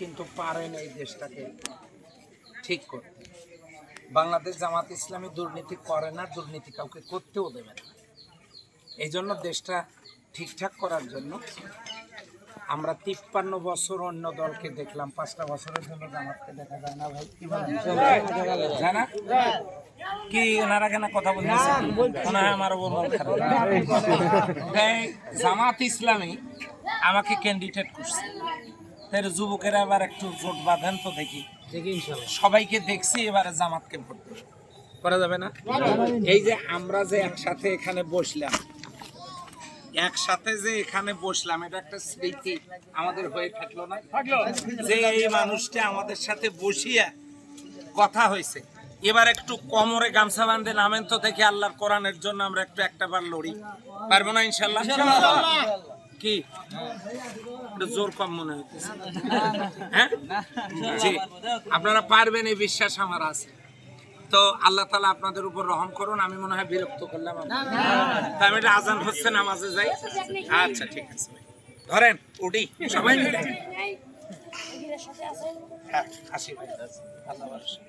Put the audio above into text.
কিন্তু পারেন এই দেশটাকে ঠিক করতে। বাংলাদেশ জামাত ইসলামী দুর্নীতি করে না দুর্নীতি কাউকে করতেও দেবে না। এই জন্য দেশটা ঠিকঠাক করার জন্য আমরা তিপ্পান্ন বছর অন্য দলকে দেখলাম পাঁচটা বছরের জন্য জামাতকে দেখা যায় না ভাই। কি বলেন? না? কি ওনারা কেন কথা বলতেছে মনে আমার জামাত ইসলামী আমাকে ক্যান্ডিডেট করছে। তাই যুবকেরা এবার একটু জোট বাঁধেন তো দেখি। সবাইকে দেখছি এবারে জামাতকে ভোট। করা যাবে না? এই যে আমরা যে একসাথে এখানে বসলাম একসাথে যে এখানে বসলাম এটা একটা স্মৃতি আমাদের হয়ে থাকল না? যে এই মানুষটা আমাদের সাথে বসিয়া কথা হয়েছে। এবার একটু কোমরে গামছা বান্ধে নামেন তো দেখি আল্লাহর কোরআনের জন্য আমরা একটু একটা বার লড়ি। পারব না ইনশাল্লাহ। কি? জোর কম মনে হইতেছে। হ্যাঁ? জি। আপনারা পারবেন এই বিশ্বাস আমার আছে। তো আল্লাহ তালা আপনাদের উপর রহম করুন আমি মনে হয় বিরক্ত করলাম। আমি এটা আজান হচ্ছে নামাজে যাই। আচ্ছা ঠিক আছে ধরেন উঠি সবাই মিলে। হ্যাঁ আসি ভাই। আল্লাহ ভরসা।